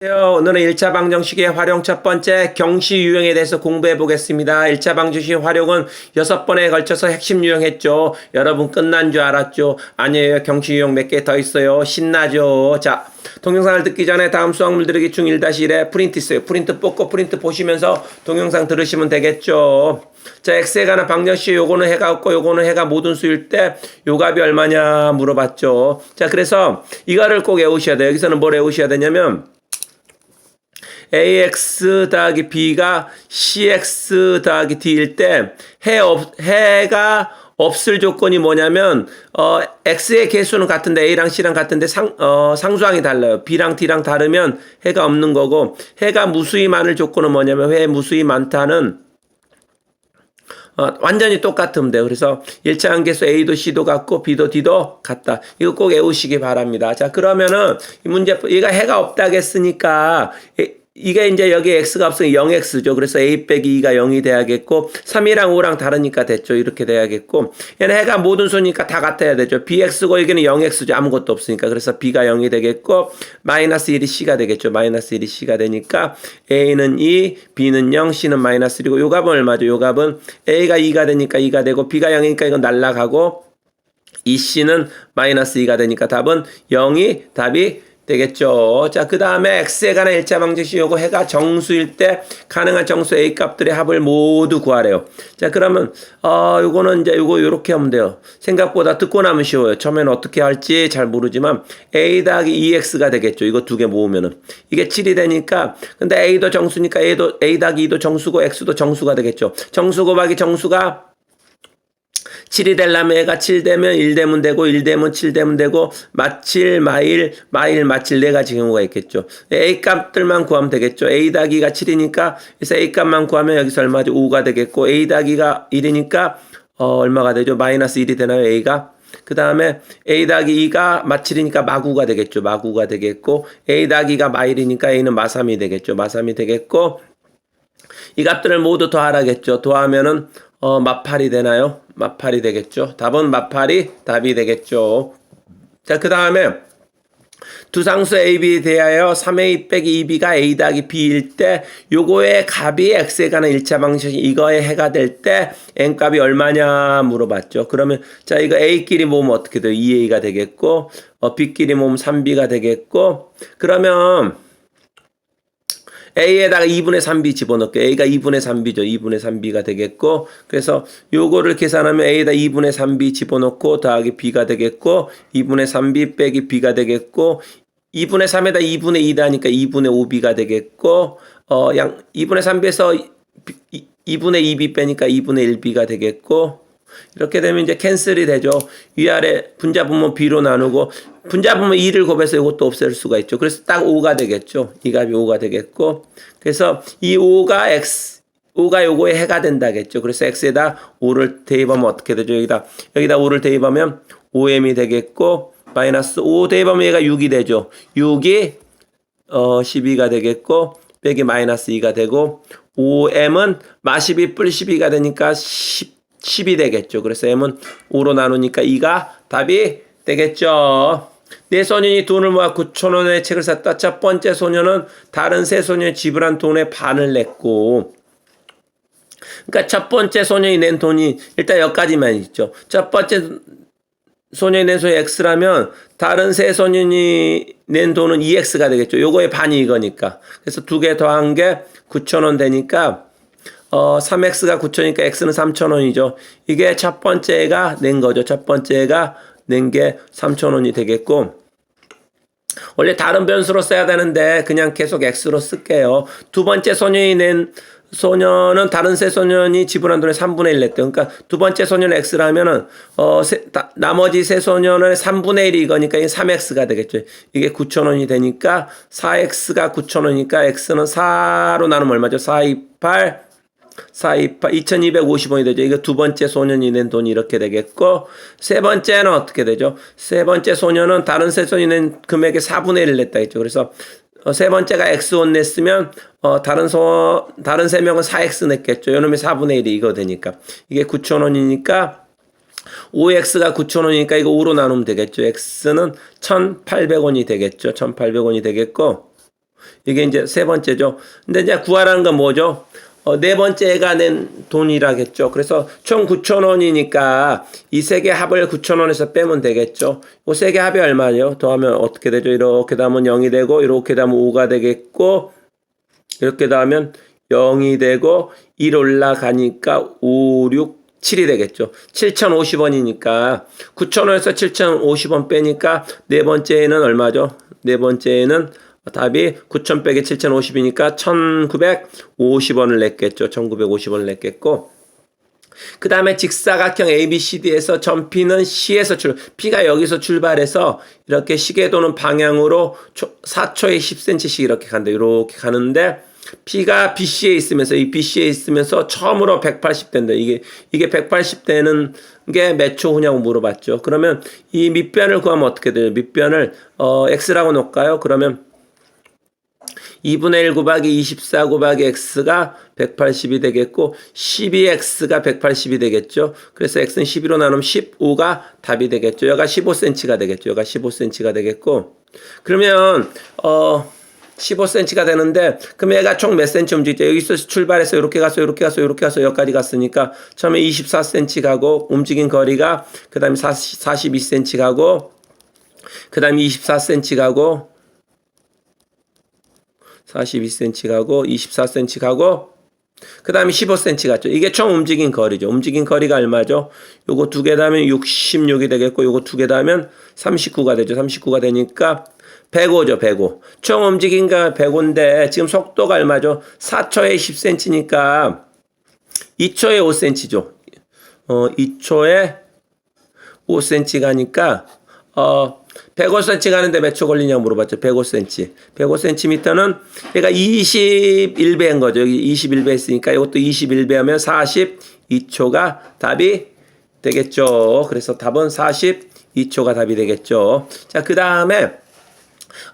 오늘은 1차 방정식의 활용 첫 번째 경시 유형에 대해서 공부해 보겠습니다. 1차 방정식 활용은 6번에 걸쳐서 핵심 유형 했죠. 여러분 끝난 줄 알았죠? 아니에요. 경시 유형 몇 개 더 있어요. 신나죠? 자, 동영상을 듣기 전에 다음 수학물 들으기 중 1-1에 프린트 있어요. 프린트 뽑고 프린트 보시면서 동영상 들으시면 되겠죠. 자, x에 관한 방정식 요거는 해가 없고 요거는 해가 모든 수일 때 요 값이 얼마냐 물어봤죠. 자, 그래서 이거를 꼭 외우셔야 돼요. 여기서는 뭘 외우셔야 되냐면 ax 더하기 b가 cx 더하기 d일 때 해 없, 해가 없을 조건이 뭐냐면 어 x의 개수는 같은데 a랑 c랑 같은데 상 어, 상수항이 달라요. b랑 d랑 다르면 해가 없는 거고 해가 무수히 많을 조건은 뭐냐면 해 무수히 많다는 어, 완전히 똑같으면 돼요. 그래서 1차 한계수 A도 C도 같고 B도 D도 같다. 이거 꼭 외우시기 바랍니다. 자, 그러면은 이 문제, 얘가 해가 없다겠으니까 이게 이제 여기 x가 없으면 0x죠. 그래서 a 빼기 2가 0이 돼야겠고 3이랑 5랑 다르니까 됐죠. 이렇게 돼야겠고 얘는 해가 모든 수니까 다 같아야 되죠. bx고 여기는 0x죠. 아무것도 없으니까. 그래서 b가 0이 되겠고 마이너스 1이 c가 되겠죠. 마이너스 1이 c가 되니까 a는 2, b는 0, c는 마이너스 1이고 요 값은 얼마죠? 요 값은 a가 2가 되니까 2가 되고 b가 0이니까 이건 날라가고 이 c는 마이너스 2가 되니까 답은 0이 답이 되겠죠. 자, 그 다음에 x에 관한 일자 방정식 요거 해가 정수일 때 가능한 정수 a 값들의 합을 모두 구하래요. 자, 그러면 어 요거는 이제 요거 요렇게 하면 돼요. 생각보다 듣고 나면 쉬워요. 처음에는 어떻게 할지 잘 모르지만 a 더하기 2x가 되겠죠. 이거 두 개 모으면은 이게 7이 되니까 근데 a도 정수니까 a도 a 더하기 2도 정수고 x도 정수가 되겠죠. 정수 곱하기 정수가 7이 되려면 얘가 7 되면 1 되면 되고 1 되면 7 되면 되고 마칠 마일 마일 마칠 네 가지 경우가 있겠죠. A 값들만 구하면 되겠죠. A 더하기가 7이니까 그래서 A 값만 구하면 여기서 얼마죠? 5가 되겠고 A 더하기가 1이니까 어, 얼마가 되죠? 마이너스 1이 되나요? A가 그 다음에 A 더하기 2가 마7이니까 마구가 되겠죠. 마구가 되겠고 A 더하기가 마1이니까 A는 마3이 되겠죠. 마3이 되겠고 이 값들을 모두 더하라겠죠. 더하면은 어, 마8이 되나요? 마8이 되겠죠. 답은 마8이 답이 되겠죠. 자, 그 다음에 두 상수 A, B에 대하여 3A 빼기 2B가 A 더하기 B일 때 요거의 값이 X에 관한 1차 방정식 이거에 해가 될 때 N값이 얼마냐 물어봤죠. 그러면 자 이거 A끼리 모으면 어떻게 돼요? 2A가 되겠고 어, B끼리 모으면 3B가 되겠고 그러면 A에다가 2분의 3B 집어넣을게요. A가 2분의 3B죠. 2분의 3B가 되겠고, 그래서 요거를 계산하면 A에다 2분의 3B 집어넣고 더하기 B가 되겠고, 2분의 3B 빼기 B가 되겠고, 2분의 3에다 2분의 2다 하니까 2분의 5B가 되겠고, 어, 양, 2분의 3B에서 2분의 2B 빼니까 2분의 1B가 되겠고, 이렇게 되면 이제 캔슬이 되죠. 위아래 분자분모 B로 나누고 분자분모 2를 곱해서 이것도 없앨 수가 있죠. 그래서 딱 5가 되겠죠. 이 값이 5가 되겠고 그래서 이 5가 X 5가 요거에 해가 된다겠죠. 그래서 X에다 5를 대입하면 어떻게 되죠? 여기다 여기다 5를 대입하면 5M이 되겠고 마이너스 5 대입하면 얘가 6이 되죠. 6이 어 12가 되겠고 빼기 마이너스 2가 되고 5M은 마 12 뿔 12가 되니까 10 10이 되겠죠. 그래서 m은 5로 나누니까 2가 답이 되겠죠. 네 소년이 돈을 모아 9천 원의 책을 샀다. 첫 번째 소년은 다른 세 소년이 지불한 돈의 반을 냈고 그러니까 첫 번째 소년이 낸 돈이 일단 여기까지만 있죠. 첫 번째 소년이 낸 돈이 X라면 다른 세 소년이 낸 돈은 2X가 되겠죠. 요거의 반이 이거니까. 그래서 두 개 더한 게 9천 원 되니까 어, 3x가 9천이니까 x는 3천원이죠. 이게 첫 번째가 낸 거죠. 첫 번째가 낸 게 3천원이 되겠고, 원래 다른 변수로 써야 되는데 그냥 계속 x로 쓸게요. 두 번째 소년이 낸 소년은 다른 세 소년이 지불한 돈의 3분의 1 냈대요. 그러니까 두 번째 소년 x라면은 어 세, 다, 나머지 세 소년은 3분의 1이 이거니까 이게 3x가 되겠죠. 이게 9,000원이 되니까 4x가 9,000원이니까 x는 4로 나누면 얼마죠? 4, 2, 8 428, 2250원이 되죠. 이거 두 번째 소년이 낸 돈이 이렇게 되겠고, 세 번째는 어떻게 되죠? 세 번째 소년은 다른 세 소년이 낸 금액의 4분의 1을 냈다 했죠. 그래서 어, 세 번째가 X1 냈으면, 어, 다른 소, 다른 세 명은 4X 냈겠죠. 요놈이 4분의 1이 이거 되니까. 이게 9,000원이니까, 5x가 9,000원이니까 이거 5로 나누면 되겠죠. x는 1,800원이 되겠죠. 1,800원이 되겠고, 이게 이제 세 번째죠. 근데 이제 구하라는 건 뭐죠? 어, 네 번째가 낸 돈이라겠죠. 그래서 총 9,000원이니까 이 세 개 합을 9,000원에서 빼면 되겠죠. 이 세 개 합이 얼마죠? 더하면 어떻게 되죠? 이렇게 더하면 0이 되고, 이렇게 더하면 5가 되겠고, 이렇게 더하면 0이 되고, 1 올라가니까 5, 6, 7이 되겠죠. 7,050원이니까 9,000원에서 7,050원 빼니까 네 번째는 얼마죠? 네 번째는 답이 9,000 빼기 7,050이니까 1,950원을 냈겠죠. 1,950원을 냈겠고 그 다음에 직사각형 ABCD에서 전 P는 C에서 출, P가 여기서 출발해서 이렇게 시계 도는 방향으로 초, 4초에 10cm씩 이렇게 간다. 이렇게 가는데 P가 BC에 있으면서 이 BC에 있으면서 처음으로 180 된다. 이게 이게 180 되는 게 몇 초 후냐고 물어봤죠. 그러면 이 밑변을 구하면 어떻게 돼요? 밑변을 어 x라고 놓을까요? 그러면 2분의 1 곱하기 24 곱하기 x가 180이 되겠고 12x가 180이 되겠죠. 그래서 x는 12로 나누면 15가 답이 되겠죠. 여가 15cm가 되겠죠. 여가 15cm가 되겠고 그러면 어 15cm가 되는데 그럼 얘가 총 몇 cm 움직이죠? 여기서 출발해서 이렇게 가서 이렇게 가서 이렇게 가서 여기까지 갔으니까 처음에 24cm 가고 움직인 거리가 그 다음에 40, 42cm 가고 그 다음에 24cm 가고 42cm 가고 24cm 가고 그 다음에 15cm 갔죠. 이게 총 움직인 거리죠. 움직인 거리가 얼마죠? 요거 두개 더하면 66이 되겠고 요거 두개 더하면 39가 되죠. 39가 되니까 105죠. 105. 총 움직인 거 105인데 지금 속도가 얼마죠? 4초에 10cm니까 2초에 5cm죠. 어, 2초에 5cm 가니까 어 105cm 가는데 몇 초 걸리냐고 물어봤죠. 105cm. 105cm는 얘가 21배인 거죠. 여기 21배 했으니까 이것도 21배 하면 42초가 답이 되겠죠. 그래서 답은 42초가 답이 되겠죠. 자, 그 다음에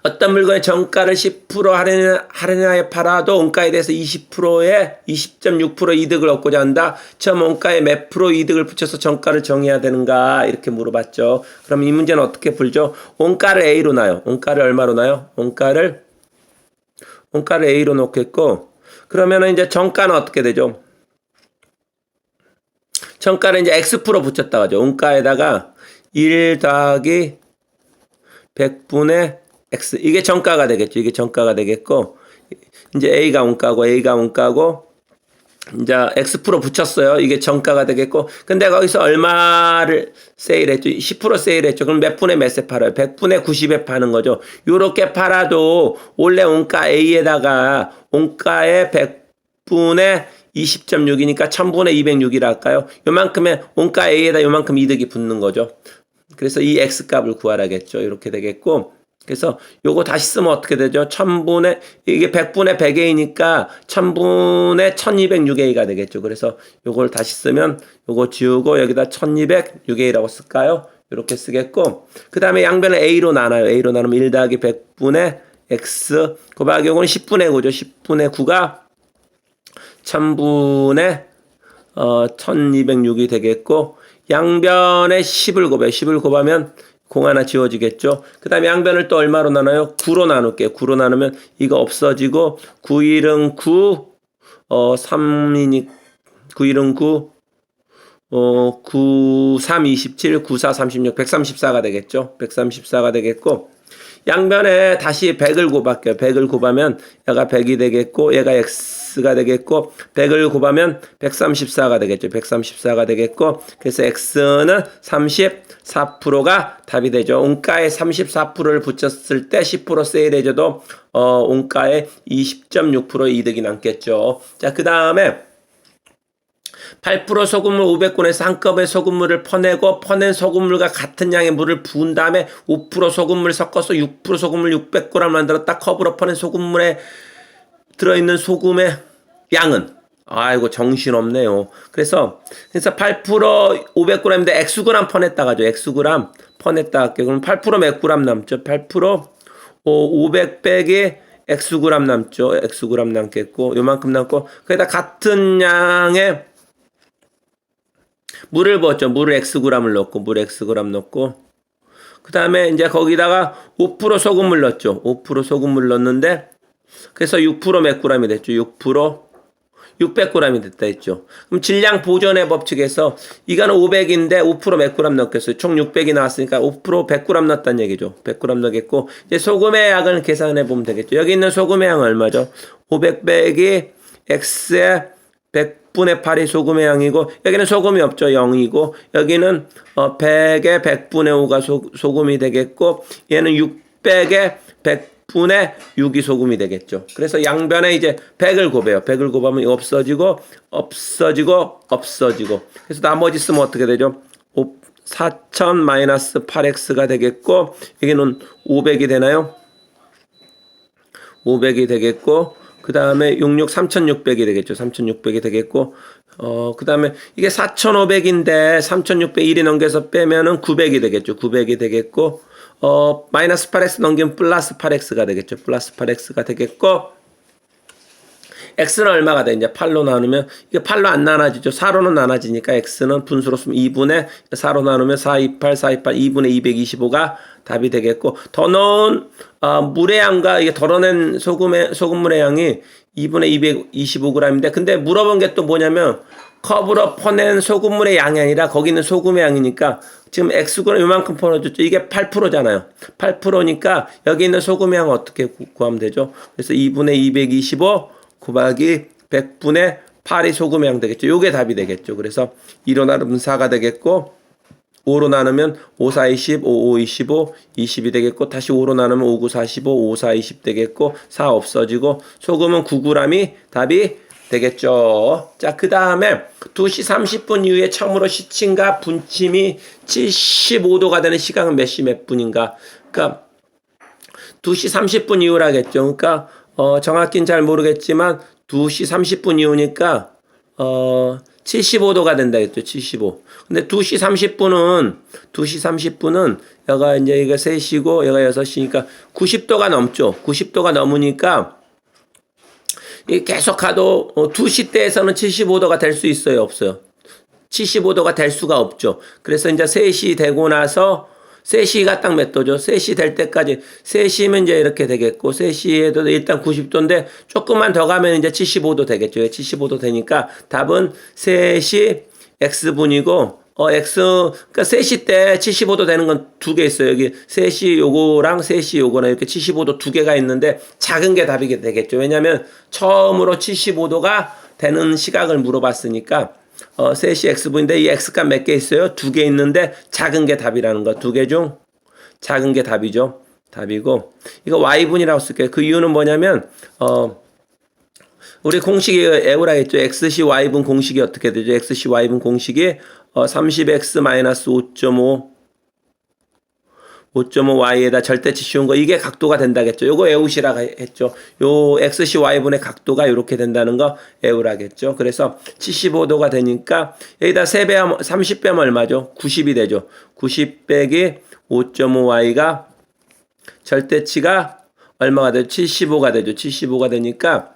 어떤 물건의 정가를 10% 할인, 할인하여 팔아도 원가에 대해서 20%의 20.6% 이득을 얻고자 한다. 처음 원가에 몇 프로 이득을 붙여서 정가를 정해야 되는가 이렇게 물어봤죠. 그럼 이 문제는 어떻게 풀죠? 원가를 A로 놔요. 원가를 얼마로 놔요? 원가를 원가를 A로 놓겠고 그러면은 이제 정가는 어떻게 되죠? 정가를 이제 X 프로 붙였다 가죠. 원가에다가 1 더하기 100분의 X 이게 정가가 되겠죠. 이게 정가가 되겠고 이제 A가 원가고 A가 원가고 이제 X 프로 붙였어요. 이게 정가가 되겠고 근데 거기서 얼마를 세일했죠? 10% 세일했죠. 그럼 몇 분에 몇세 팔아요? 100분에 90에 파는 거죠. 요렇게 팔아도 원래 원가 A에다가 원가의 100분의 20.6이니까 1000분의 206이라 할까요? 요만큼의 원가 A에다 요만큼 이득이 붙는 거죠. 그래서 이 X 값을 구하라겠죠. 이렇게 되겠고 그래서 요거 다시 쓰면 어떻게 되죠? 1000분의 이게 100분의 100A니까 1000분의 1206A가 되겠죠. 그래서 요걸 다시 쓰면 요거 지우고 여기다 1206A라고 쓸까요? 이렇게 쓰겠고 그 다음에 양변을 A로 나눠요. A로 나누면 1 더하기 100분의 X 곱하기 요거는 10분의 9죠. 10분의 9가 1000분의 어 1206이 되겠고 양변에 10을 곱해 10을 곱하면 공 하나 지워지겠죠. 그 다음에 양변을 또 얼마로 나눠요? 9로 나눌게요. 9로 나누면 이거 없어지고 9일은 9, 어, 3이니 9일은 9, 어, 9, 3, 27, 9, 4, 36, 134가 되겠죠. 134가 되겠고 양변에 다시 100을 곱할게요. 100을 곱하면 얘가 100이 되겠고 얘가 x가 되겠고 100을 곱하면 134가 되겠죠. 134가 되겠고 그래서 x는 34%가 답이 되죠. 원가에 34%를 붙였을 때 10% 세일해줘도 어, 원가에 20.6% 이득이 남겠죠. 자, 그 다음에 8% 소금물 500군에서 한 컵의 소금물을 퍼내고 퍼낸 소금물과 같은 양의 물을 부은 다음에 5% 소금물 섞어서 6% 소금물 600g 만들었다. 컵으로 퍼낸 소금물에 들어있는 소금의 양은 아이고 정신없네요. 그래서 그래서 8% 500g인데 Xg 퍼냈다 가죠. Xg 퍼냈다 할게요. 그럼 8%몇 g 남죠? 8% 500 빼기 Xg 남죠. Xg 남겠고 요만큼 남고 거기다 같은 양의 물을 부었죠. 물을 Xg을 넣고, 물 Xg 넣고, 그 다음에 이제 거기다가 5% 소금물 넣었죠. 5% 소금물 넣었는데, 그래서 6%몇 g이 됐죠. 6% 600g이 됐다 했죠. 그럼 질량 보존의 법칙에서 이거는 500인데 5%몇 g 넣겠어요. 총 600이 나왔으니까 5% 100g 넣었다는 얘기죠. 100g 넣겠고 이제 소금의 양을 계산해 보면 되겠죠. 여기 있는 소금의 양은 얼마죠? 500 빼기 x의 100 분의 8이 소금의 양이고 여기는 소금이 없죠. 0이고 여기는 어 100의 100분의 5가 소, 소금이 되겠고 얘는 600의 100분의 6이 소금이 되겠죠. 그래서 양변에 이제 100을 곱해요. 100을 곱하면 없어지고 없어지고 없어지고 그래서 나머지 쓰면 어떻게 되죠? 4000 마이너스 8x가 되겠고 여기는 500이 되나요? 500이 되겠고 그 다음에 66 3600이 되겠죠. 3600이 되겠고 어 그 다음에 이게 4500인데 3601이 넘겨서 빼면은 900이 되겠죠. 900이 되겠고 어 마이너스 8x 넘기면 플러스 8x가 되겠죠. 플러스 8x가 되겠고 x는 얼마가 돼? 이제 8로 나누면 이게 8로 안 나눠지죠. 4로는 나눠지니까 x는 분수로 쓰면 2분의 4로 나누면 4, 2, 8, 4, 2, 8, 2분의 225가 답이 되겠고 더 넣은 어, 물의 양과 이게 덜어낸 소금의 소금물의 양이 2분의 225g인데 근데 물어본 게 또 뭐냐면 컵으로 퍼낸 소금물의 양이 아니라 거기 있는 소금의 양이니까 지금 x구는 요만큼 퍼내줬죠. 이게 8%잖아요. 8%니까 여기 있는 소금의 양 어떻게 구- 구하면 되죠? 그래서 2분의 225 곱하기 100분의 8이 소금의 양 되겠죠. 요게 답이 되겠죠. 그래서 2로 나누면 4가 되겠고 5로 나누면 5, 4, 20, 5, 5, 25, 20이 되겠고 다시 5로 나누면 5, 9, 45, 5, 4, 20 되겠고 4 없어지고 소금은 9g이 답이 되겠죠. 자, 그 다음에 2시 30분 이후에 처음으로 시침과 분침이 75도가 되는 시간은 몇 시 몇 분인가? 그러니까 2시 30분 이후라겠죠. 그러니까 어, 정확히는 잘 모르겠지만 2시 30분 이후니까 어, 75도가 된다 했죠. 75. 근데 2시 30분은 2시 30분은 여가 이제 이거 3시고 여가 6시니까 90도가 넘죠. 90도가 넘으니까 이 계속 가도 어, 2시 때에서는 75도가 될 수 있어요, 없어요? 75도가 될 수가 없죠. 그래서 이제 3시 되고 나서 3시가 딱 몇 도죠? 3시 될 때까지 3시면 이제 이렇게 되겠고 3시에도 일단 90도인데 조금만 더 가면 이제 75도 되겠죠. 75도 되니까 답은 3시 x분이고 어 x 그러니까 3시 때 75도 되는 건 두 개 있어요. 여기 3시 요거랑 3시 요거랑 이렇게 75도 두 개가 있는데 작은 게 답이 되겠죠. 왜냐면 처음으로 75도가 되는 시각을 물어봤으니까 어, 3시 x분인데 이 x값 몇개 있어요? 두 개 있는데 작은 게 답이라는 거. 두 개 중 작은 게 답이죠. 답이고 이거 y분이라고 쓸게요. 그 이유는 뭐냐면 어 우리 공식이 에우라 했죠. xc y분 공식이 어떻게 되죠? xc y분 공식이 어 30x 마이너스 5.5 5.5y에다 절대치 씌운 거 이게 각도가 된다겠죠. 요거 에우시라고 했죠. 요 xc y분의 각도가 이렇게 된다는 거 에우라겠죠. 그래서 75도가 되니까 여기다 3배 30배면 얼마죠? 90이 되죠. 90 빼기 5.5y가 절대치가 얼마가 되죠? 75가 되죠. 75가 되니까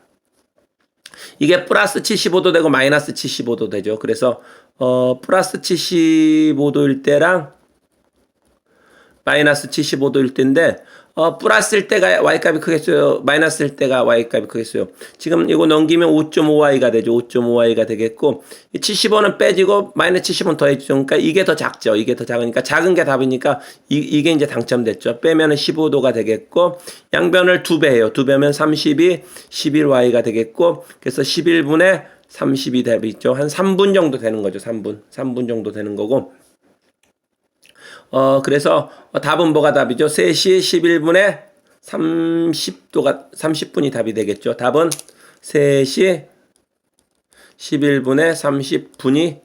이게 플러스 75도 되고 마이너스 75도 되죠. 그래서 어 플러스 75도일 때랑 마이너스 75도일 때인데 어 플러스일 때가 y값이 크겠어요. 마이너스일 때가 y값이 크겠어요. 지금 이거 넘기면 5.5y가 되죠. 5.5y가 되겠고 이 75는 빼지고 마이너스 70은 더해지죠. 그러니까 이게 더 작죠. 이게 더 작으니까 작은 게 답이니까 이, 이게 이제 당첨됐죠. 빼면은 15도가 되겠고 양변을 두 배 해요. 두 배면 32, 11y가 되겠고 그래서 11분의 30이 답이 있죠. 한 3분 정도 되는 거죠. 3분. 3분 정도 되는 거고 어, 그래서 답은 뭐가 답이죠? 3시 11분에 30도가, 30분이 답이 되겠죠. 답은 3시 11분에 30분이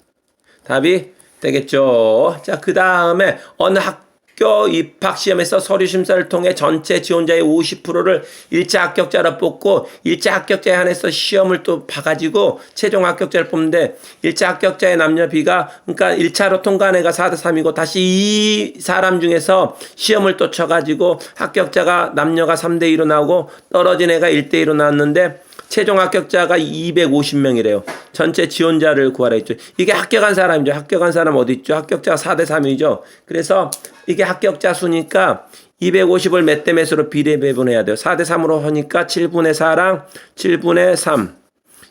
답이 되겠죠. 자, 그 다음에 어느 학 교 입학 시험에서 서류 심사를 통해 전체 지원자의 50%를 1차 합격자로 뽑고 1차 합격자에 한해서 시험을 또 봐가지고 최종 합격자를 뽑는데 1차 합격자의 남녀 비가 그러니까 1차로 통과한 애가 4대 3이고 다시 이 사람 중에서 시험을 또 쳐가지고 합격자가 남녀가 3대 2로 나오고 떨어진 애가 1대 2로 나왔는데 최종 합격자가 250명이래요. 전체 지원자를 구하라 했죠. 이게 합격한 사람이죠. 합격한 사람 어디 있죠? 합격자가 4대 3이죠. 그래서 이게 합격자 수니까 250을 몇 대 몇으로 비례 배분해야 돼요. 4대 3으로 하니까 7분의 4랑 7분의 3.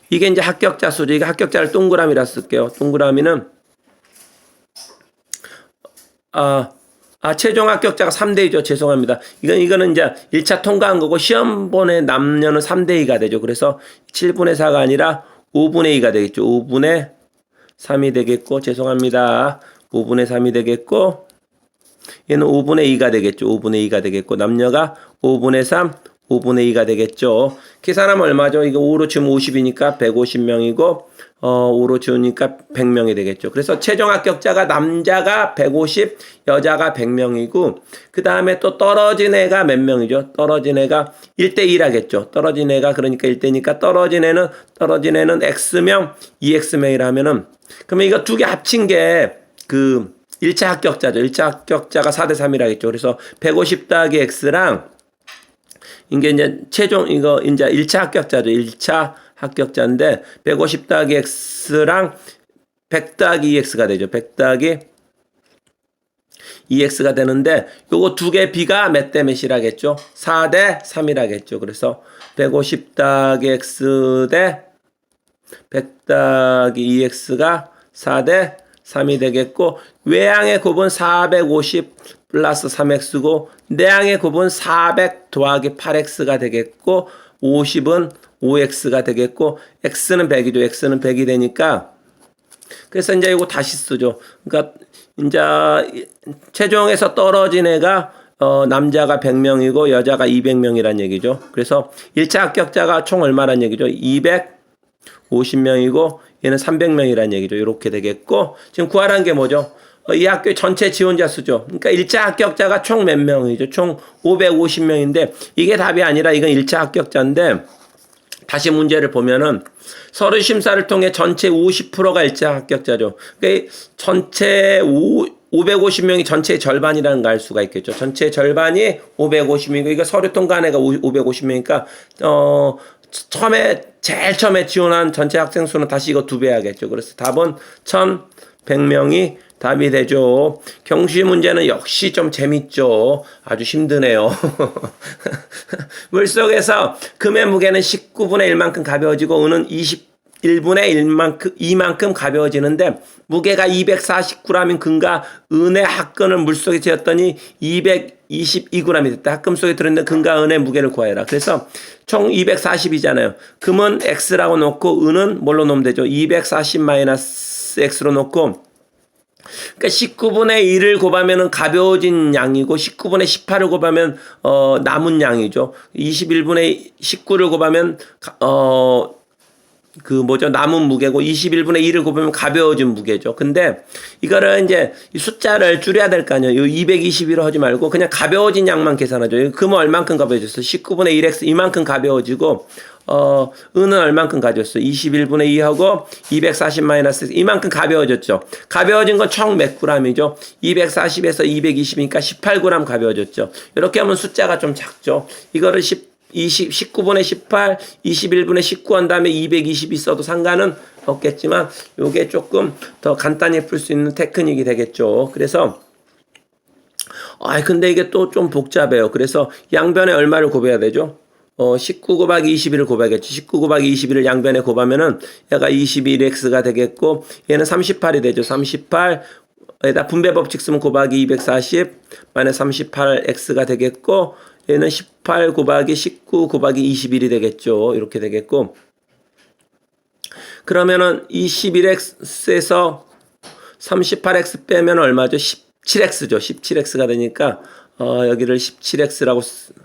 이게 이제 합격자 수죠. 이게 합격자를 동그라미라 쓸게요. 동그라미는 아, 아, 최종 합격자가 3대2죠. 죄송합니다. 이건, 이거는 이제 1차 통과한 거고, 시험 본의 남녀는 3대2가 되죠. 그래서 7분의 4가 아니라 5분의 2가 되겠죠. 5분의 3이 되겠고, 죄송합니다. 5분의 3이 되겠고, 얘는 5분의 2가 되겠죠. 5분의 2가 되겠고, 남녀가 5분의 3, 5분의 2가 되겠죠. 계산하면 얼마죠? 이거 5로 지금 50이니까 150명이고, 어, 5로 지우니까 100명이 되겠죠. 그래서 최종 합격자가 남자가 150, 여자가 100명이고, 그 다음에 또 떨어진 애가 몇 명이죠? 떨어진 애가 1대1 하겠죠. 떨어진 애가 그러니까 1대니까 떨어진 애는, 떨어진 애는 X명, 2X명이라 하면은, 그러면 이거 두 개 합친 게 그 1차 합격자죠. 1차 합격자가 4대 3이라 하겠죠. 그래서 150 더하기 X랑 이게 이제 최종 이거 이제 1차 합격자죠. 1차 합격자인데 150 더하기 x랑 100 더하기 2x가 되죠. 100 더하기 2x가 되는데 요거 두개 비가 몇 대 몇이라겠죠? 4 대 3이라겠죠. 그래서 150 더하기 x 대 100 더하기 2x가 4 대 3이 되겠고 외양의 곱은 450 플러스 3x고 내양의 곱은 400 더하기 8x가 되겠고 50은 5x가 되겠고 x는 100이죠. x는 100이 되니까 그래서 이제 이거 다시 쓰죠. 그러니까 이제 최종에서 떨어진 애가 어, 남자가 100명이고 여자가 200명이란 얘기죠. 그래서 1차 합격자가 총 얼마란 얘기죠? 250명이고 얘는 300명이란 얘기죠. 이렇게 되겠고 지금 구하라는 게 뭐죠? 어, 이 학교 전체 지원자 수죠. 그러니까 1차 합격자가 총 몇 명이죠? 총 550명인데 이게 답이 아니라 이건 1차 합격자인데 다시 문제를 보면은 서류 심사를 통해 전체 50%가 1차 합격자죠. 그러니까 전체 5 550명이 전체의 절반이라는 걸 알 수가 있겠죠. 전체 절반이 550명이고 이거 서류 통과한 애가 550명이니까 어 처음에 제일 처음에 지원한 전체 학생 수는 다시 이거 두 배 하겠죠. 그래서 답은 1,100명이 답이 되죠. 경시 문제는 역시 좀 재밌죠. 아주 힘드네요. 물속에서 금의 무게는 19분의 1만큼 가벼워지고 은은 21분의 1만큼 2만큼 가벼워지는데 무게가 249g인 금과 은의 합근을 물속에 재었더니 222g이 됐다. 합금 속에 들어있는 금과 은의 무게를 구하여라. 그래서 총 240이잖아요. 금은 x라고 놓고 은은 뭘로 놓으면 되죠? 240 마이너스 x로 놓고 그러니까 19분의 1을 곱하면은 가벼워진 양이고 19분의 18을 곱하면 어 남은 양이죠. 21분의 19를 곱하면 어 그 뭐죠 남은 무게고 21분의 1을 곱하면 가벼워진 무게죠. 근데 이거를 이제 이 숫자를 줄여야 될 거 아니에요. 이 221로 하지 말고 그냥 가벼워진 양만 계산하죠. 금은 얼만큼 가벼워졌어? 19분의 1x 이만큼 가벼워지고 어, 은은 얼만큼 가졌어? 21분의 2하고 240 마이너스 이만큼 가벼워졌죠. 가벼워진 건 총 몇 g이죠? 240에서 220이니까 18g 가벼워졌죠. 이렇게 하면 숫자가 좀 작죠. 이거를 10 20, 19분의 18, 21분의 19 한 다음에 220 있어도 상관은 없겠지만 요게 조금 더 간단히 풀 수 있는 테크닉이 되겠죠. 그래서 아 근데 이게 또 좀 복잡해요. 그래서 양변에 얼마를 곱해야 되죠? 어, 19 곱하기 21을 곱하겠지. 19 곱하기 21을 양변에 곱하면은 얘가 21x가 되겠고 얘는 38이 되죠. 38 에다 분배 법칙 쓰면 곱하기 240 마이너스 38x가 되겠고 얘는 18 곱하기 19 곱하기 21이 되겠죠. 이렇게 되겠고 그러면은 21x에서 38x 빼면 얼마죠? 17x죠. 17x가 되니까 어, 여기를 17x라고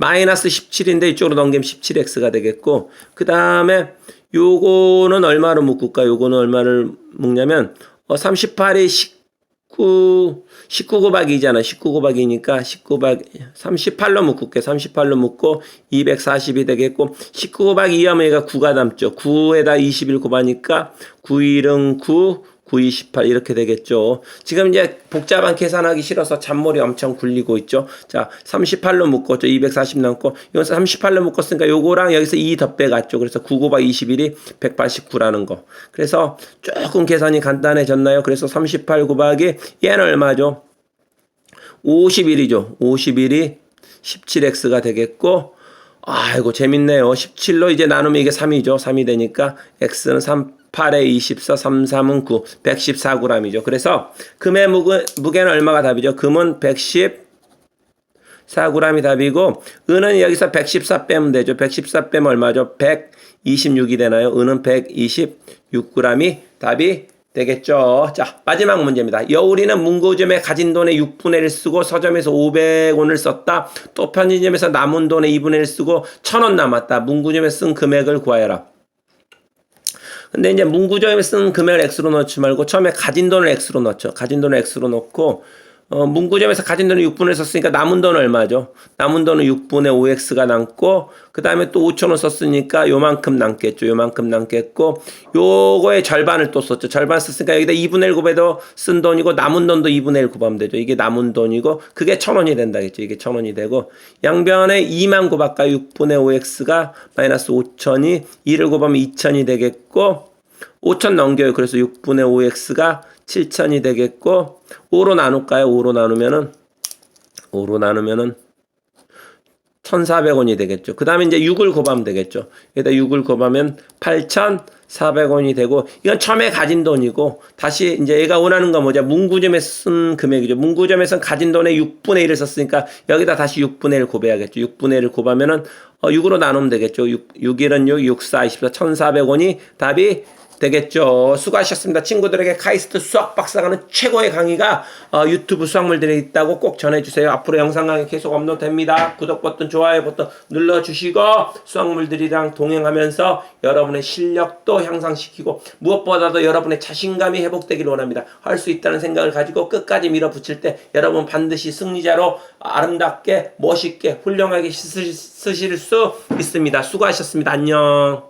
마이너스 17인데 이쪽으로 넘기면 17x가 되겠고 그 다음에 요거는 얼마로 묶을까? 요거는 얼마를 묶냐면 어, 38이 19 19 곱하기 2잖아. 19 곱하기 2니까 19 곱하기 38로 묶을게. 38로 묶고 240이 되겠고 19 곱하기 2 하면 얘가 9가 남죠. 9에다 21 곱하니까 9일은 9 928 이렇게 되겠죠. 지금 이제 복잡한 계산하기 싫어서 잔머리 엄청 굴리고 있죠. 자, 38로 묶었죠. 240 남고 이건 38로 묶었으니까 요거랑 여기서 2더 빼갔죠. 그래서 9 곱하기 21이 189라는 거. 그래서 조금 계산이 간단해졌나요? 그래서 38 곱하기 얘는 얼마죠? 51이죠. 51이 17x가 되겠고 아이고 재밌네요. 17로 이제 나누면 이게 3이죠. 3이 되니까 x는 3 8에 24, 3, 3은 9, 114g이죠. 그래서 금의 무게, 무게는 얼마가 답이죠? 금은 110 4g이 답이고 은은 여기서 114 빼면 되죠. 114 빼면 얼마죠? 126이 되나요? 은은 126g이 답이 되겠죠. 자, 마지막 문제입니다. 여울이는 문고점에 가진 돈의 6분의 1 쓰고 서점에서 500원을 썼다. 또 편의점에서 남은 돈의 2분의 1 쓰고 1000원 남았다. 문구점에 쓴 금액을 구하여라. 근데 이제 문구점에 쓴 금액을 X로 넣지 말고 처음에 가진 돈을 X로 넣죠. 가진 돈을 X로 넣고 어, 문구점에서 가진 돈을 6분을 썼으니까 남은 돈은 얼마죠? 남은 돈은 6분의 5x가 남고 그 다음에 또 5천 원 썼으니까 요만큼 남겠죠. 요만큼 남겠고 요거의 절반을 또 썼죠. 절반 썼으니까 여기다 2분의 1 곱해도 쓴 돈이고 남은 돈도 2분의 1 곱하면 되죠. 이게 남은 돈이고 그게 천 원이 된다겠죠. 이게 천 원이 되고 양변에 2만 곱할까 6분의 5x가 마이너스 5천이 2를 곱하면 2천이 되겠고 5천 넘겨요. 그래서 6분의 5x가 7천이 되겠고 5로 나눌까요? 5로 나누면은 5로 나누면은 1,400원이 되겠죠. 그 다음에 이제 6을 곱하면 되겠죠. 여기다 6을 곱하면 8,400원이 되고, 이건 처음에 가진 돈이고, 다시 이제 얘가 원하는 건 뭐죠? 문구점에 쓴 금액이죠. 문구점에선 가진 돈의 6분의 1을 썼으니까, 여기다 다시 6분의 1 곱해야겠죠. 6분의 1을 곱하면은, 어, 6으로 나누면 되겠죠. 6, 6일은 6, 6, 4, 24, 1,400원이 답이 되겠죠. 수고하셨습니다. 친구들에게 카이스트 수학 박사가는 최고의 강의가 어, 유튜브 수학물들에 있다고 꼭 전해주세요. 앞으로 영상 강의 계속 업로드됩니다. 구독 버튼, 좋아요 버튼 눌러주시고 수학물들이랑 동행하면서 여러분의 실력도 향상시키고 무엇보다도 여러분의 자신감이 회복되길 원합니다. 할 수 있다는 생각을 가지고 끝까지 밀어붙일 때 여러분 반드시 승리자로 아름답게 멋있게 훌륭하게 쓰실 수 있습니다. 수고하셨습니다. 안녕.